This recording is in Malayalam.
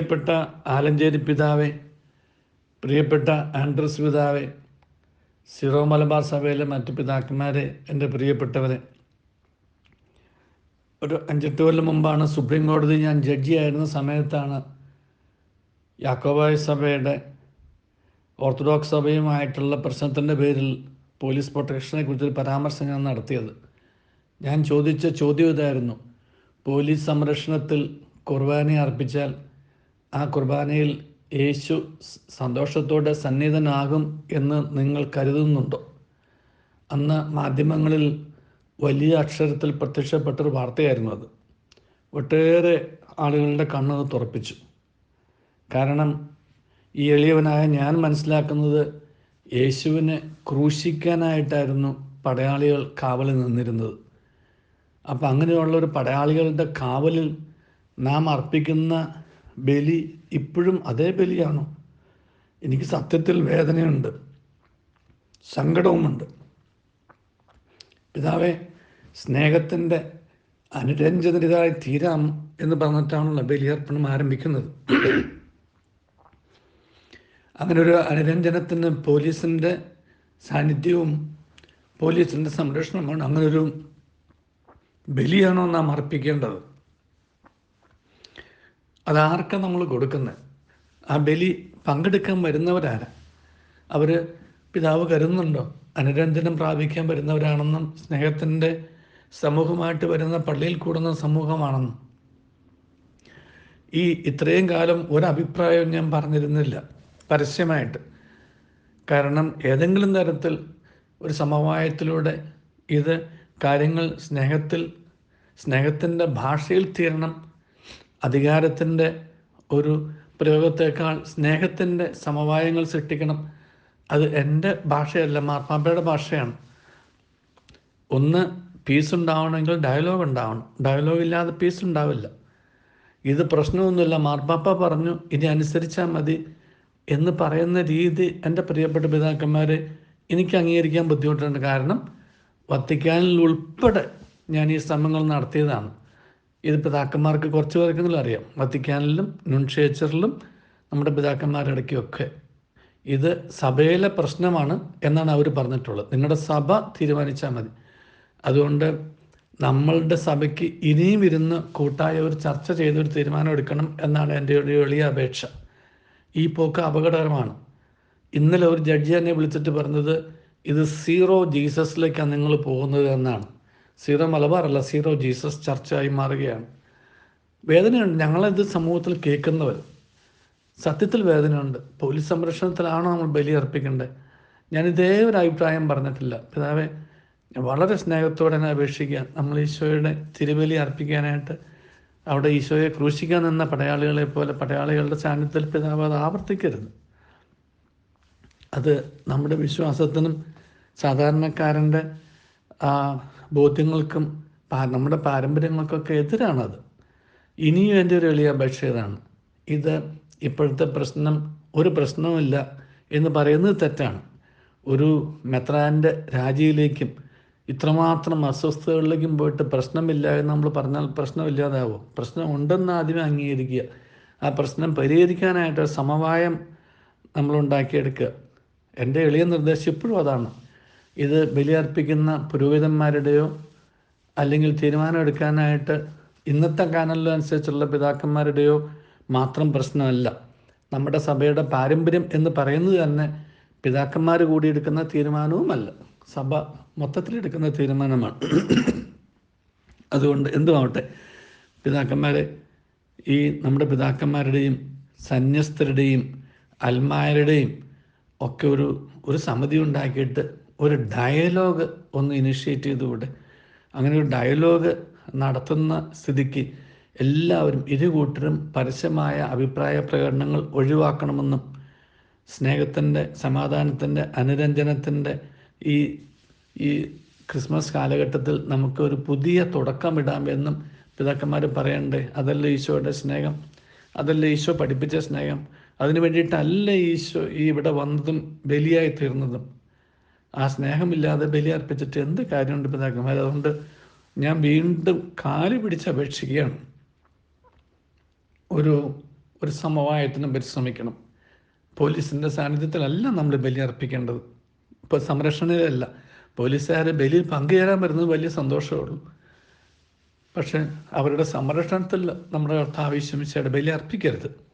പ്രിയപ്പെട്ട ആലഞ്ചേരി പിതാവെ പ്രിയപ്പെട്ട ആൻഡ്രസ് പിതാവെ സിറോ മലബാർ സഭയിലെ മറ്റ് പിതാക്കന്മാരെ എന്റെ പ്രിയപ്പെട്ടവരെ. ഒരു അഞ്ചെട്ട് കൊല്ലം മുമ്പാണ് സുപ്രീം കോടതി ഞാൻ ജഡ്ജിയായിരുന്ന സമയത്താണ് യാക്കോബായ സഭയുടെ ഓർത്തഡോക്സ് സഭയുമായിട്ടുള്ള പ്രശ്നത്തിന്റെ പേരിൽ പോലീസ് പ്രൊട്ടക്ഷനെ കുറിച്ചൊരു പരാമർശം ഞാൻ നടത്തിയത്. ഞാൻ ചോദിച്ച ചോദ്യം ഇതായിരുന്നു. പോലീസ് സംരക്ഷണത്തിൽ കുർബാന അർപ്പിച്ചാൽ ആ കുർബാനയിൽ യേശു സന്തോഷത്തോടെ സന്നിധനാകും എന്ന് നിങ്ങൾ കരുതുന്നുണ്ടോ? അന്ന് മാധ്യമങ്ങളിൽ വലിയ അക്ഷരത്തിൽ പ്രത്യക്ഷപ്പെട്ടൊരു വാർത്തയായിരുന്നു അത്. ഒട്ടേറെ ആളുകളുടെ കണ്ണ് തുറപ്പിച്ചു. കാരണം ഈ എളിയവനായ ഞാൻ മനസ്സിലാക്കുന്നത് യേശുവിനെ ക്രൂശിക്കാനായിട്ടായിരുന്നു പടയാളികൾ കാവലിൽ നിന്നിരുന്നത്. അപ്പം അങ്ങനെയുള്ള ഒരു പടയാളികളുടെ കാവലിൽ നാം അർപ്പിക്കുന്ന ബലി ഇപ്പോഴും അതേ ബലിയാണോ? എനിക്ക് സത്യത്തിൽ വേദനയുണ്ട്. സങ്കടവുമുണ്ട്. പിതാവെ സ്നേഹത്തിന്റെ അനുരഞ്ജനരിതായി തീരാം എന്ന് പറഞ്ഞിട്ടാണല്ലോ ബലിയർപ്പണം ആരംഭിക്കുന്നത്. അങ്ങനെ ഒരു അനുരഞ്ജനത്തിന് പോലീസിന്റെ സാന്നിധ്യവും പോലീസിന്റെ സംരക്ഷണമാണ് അങ്ങനൊരു ബലിയാണോ നാം അർപ്പിക്കേണ്ടത്? അതാർക്കാ നമ്മൾ കൊടുക്കുന്നത് ആ ബലി പങ്കെടുക്കാൻ വരുന്നവരാരാ? അവർ പിതാവ് കരുതുന്നുണ്ടോ? അനുരഞ്ജനം പ്രാപിക്കാൻ വരുന്നവരാണെന്നും സ്നേഹത്തിന്റെ സമൂഹമായിട്ട് വരുന്ന പള്ളിയിൽ കൂടുന്ന സമൂഹമാണെന്നും. ഈ ഇത്രയും കാലം ഒരഭിപ്രായവും ഞാൻ പറഞ്ഞിരുന്നില്ല പരസ്യമായിട്ട്. കാരണം ഏതെങ്കിലും തരത്തിൽ ഒരു സമവായത്തിലൂടെ ഇത് കാര്യങ്ങൾ സ്നേഹത്തിൽ സ്നേഹത്തിന്റെ ഭാഷയിൽ തീരണം അധികാരത്തിന്റെ ഒരു പ്രയോഗത്തേക്കാൾ സ്നേഹത്തിന്റെ സമവായങ്ങൾ സൃഷ്ടിക്കണം. അത് എന്റെ ഭാഷയല്ല മാർപ്പാപ്പയുടെ ഭാഷയാണ്. ഒന്ന് പീസ് ഉണ്ടാവണമെങ്കിൽ ഡയലോഗ് ഉണ്ടാവണം. ഡയലോഗ് ഇല്ലാതെ പീസ് ഉണ്ടാവില്ല. ഇത് പ്രശ്നമൊന്നുമില്ല. മാർപ്പാപ്പ പറഞ്ഞു ഇനി അനുസരിച്ചാൽ മതി എന്ന് പറയുന്ന രീതി എന്റെ പ്രിയപ്പെട്ട പിതാക്കന്മാരെ എനിക്ക് അംഗീകരിക്കാൻ ബുദ്ധിമുട്ടുണ്ട്. കാരണം വത്തിക്കാനിൽ ഉൾപ്പെടെ ഞാൻ ഈ ശ്രമങ്ങൾ നടത്തിയതാണ്. ഇത് പിതാക്കന്മാർക്ക് കുറച്ച് പേർക്കെങ്കിലും അറിയാം. വത്തിക്കാനിലും നുൺഷേച്ചറിലും നമ്മുടെ പിതാക്കന്മാരിടയ്ക്കൊക്കെ ഇത് സഭയിലെ പ്രശ്നമാണ് എന്നാണ് അവർ പറഞ്ഞിട്ടുള്ളത്. നിങ്ങളുടെ സഭ തീരുമാനിച്ചാൽ മതി. അതുകൊണ്ട് നമ്മളുടെ സഭയ്ക്ക് ഇനിയും ഇരുന്ന് കൂട്ടായ ഒരു ചർച്ച ചെയ്തൊരു തീരുമാനം എടുക്കണം എന്നാണ് എന്റെ ഒരു എളിയ അപേക്ഷ. ഈ പോക്ക് അപകടകരമാണ്. ഇന്നലെ ഒരു ജഡ്ജി എന്നെ വിളിച്ചിട്ട് പറഞ്ഞത് ഇത് സീറോ ജീസസിലേക്കാണ് നിങ്ങൾ പോകുന്നത് എന്നാണ്. സീറോ മലബാർ അല്ല സീറോ ജീസസ് ചർച്ചയായി മാറുകയാണ്. വേദനയുണ്ട്. ഞങ്ങളെന്ത് സമൂഹത്തിൽ കേൾക്കുന്നവർ? സത്യത്തിൽ വേദനയുണ്ട്. പോലീസ് സംരക്ഷണത്തിലാണോ നമ്മൾ ബലി അർപ്പിക്കേണ്ടത് ഞാൻ ഇതേ ഒരു അഭിപ്രായം പറഞ്ഞിട്ടില്ല. പിതാവെ വളരെ സ്നേഹത്തോടെ തന്നെ അപേക്ഷിക്കുക നമ്മൾ ഈശോയുടെ തിരുബലി അർപ്പിക്കാനായിട്ട് അവിടെ ഈശോയെ ക്രൂശിക്കാൻ നിന്ന പടയാളികളെ പോലെ പടയാളികളുടെ സാന്നിധ്യത്തിൽ പിതാവ് അത് ആവർത്തിക്കരുത്. അത് നമ്മുടെ വിശ്വാസത്തിനും സാധാരണക്കാരന്റെ ബോധ്യങ്ങൾക്കും നമ്മുടെ പാരമ്പര്യങ്ങൾക്കൊക്കെ എതിരാണത്. ഇനിയും എന്റെ ഒരു എളിയ ഇതാണ്. ഇത് ഇപ്പോഴത്തെ പ്രശ്നം ഒരു പ്രശ്നവുമില്ല എന്ന് പറയുന്നത് തെറ്റാണ്. ഒരു മെത്രാന്റെ രാജിയിലേക്കും ഇത്രമാത്രം അസ്വസ്ഥതകളിലേക്കും പോയിട്ട് പ്രശ്നമില്ല എന്ന് നമ്മൾ പറഞ്ഞാൽ പ്രശ്നമില്ലാതാവും. പ്രശ്നം ഉണ്ടെന്ന് ആദ്യമേ അംഗീകരിക്കുക. ആ പ്രശ്നം പരിഹരിക്കാനായിട്ട് സമവായം നമ്മൾ ഉണ്ടാക്കിയെടുക്കുക. എന്റെ എളിയ നിർദ്ദേശം ഇപ്പോഴും അതാണ്. ഇത് ബലിയർപ്പിക്കുന്ന പുരോഹിതന്മാരുടെയോ അല്ലെങ്കിൽ തീരുമാനമെടുക്കാനായിട്ട് ഇന്നത്തെ ഇന്നത്തെ കാനലിനനുസരിച്ചുള്ള പിതാക്കന്മാരുടെയോ മാത്രം പ്രശ്നമല്ല. നമ്മുടെ സഭയുടെ പാരമ്പര്യം എന്ന് പറയുന്നത് തന്നെ പിതാക്കന്മാർ കൂടി എടുക്കുന്ന തീരുമാനവുമല്ല. സഭ മൊത്തത്തിലെടുക്കുന്ന തീരുമാനമാണ്. അതുകൊണ്ട് എന്തുമാവട്ടെ പിതാക്കന്മാരെ ഈ നമ്മുടെ പിതാക്കന്മാരുടെയും സന്യസ്തരുടെയും അൽമാരുടെയും ഒക്കെ ഒരു ഒരു സമിതി ഉണ്ടാക്കിയിട്ട് ഒരു ഡയലോഗ് ഒന്ന് ഇനിഷ്യേറ്റ് ചെയ്തുകൂടെ? അങ്ങനെ ഒരു ഡയലോഗ് നടത്തുന്ന സ്ഥിതിക്ക് എല്ലാവരും ഇരു കൂട്ടരും പരസ്യമായ അഭിപ്രായ പ്രകടനങ്ങൾ ഒഴിവാക്കണമെന്നും സ്നേഹത്തിന്റെ സമാധാനത്തിന്റെ അനുരഞ്ജനത്തിന്റെ ഈ ഈ ക്രിസ്മസ് കാലഘട്ടത്തിൽ നമുക്ക് ഒരു പുതിയ തുടക്കമിടാം എന്നും പിതാക്കന്മാർ പറയണ്ടേ? അതല്ല ഈശോയുടെ സ്നേഹം? അതല്ല ഈശോ പഠിപ്പിച്ച സ്നേഹം? അതിനു വേണ്ടിയിട്ടല്ല ഈശോ ഈ ഇവിടെ വന്നതും ബലിയായി തീർന്നതും? ആ സ്നേഹമില്ലാതെ ബലി അർപ്പിച്ചിട്ട് എന്ത് കാര്യമുണ്ട് പിതാക്കന്മാർ അതുകൊണ്ട് ഞാൻ വീണ്ടും കാൽ പിടിച്ച് അപേക്ഷിക്കുകയാണ്. ഒരു ഒരു സമവായത്തിനും പരിശ്രമിക്കണം. പോലീസിന്റെ സാന്നിധ്യത്തിലല്ല നമ്മൾ ബലി അർപ്പിക്കേണ്ടത്. ഇപ്പോൾ സംരക്ഷണയിലല്ല. പോലീസുകാർ ബലിയിൽ പങ്കുചേരാൻ വരുന്നത് വലിയ സന്തോഷമേ ഉള്ളൂ. പക്ഷേ അവരുടെ സംരക്ഷണത്തിൽ നമ്മുടെ കർത്താവ് വിശ്വമിച്ചയുടെ ബലി അർപ്പിക്കരുത്.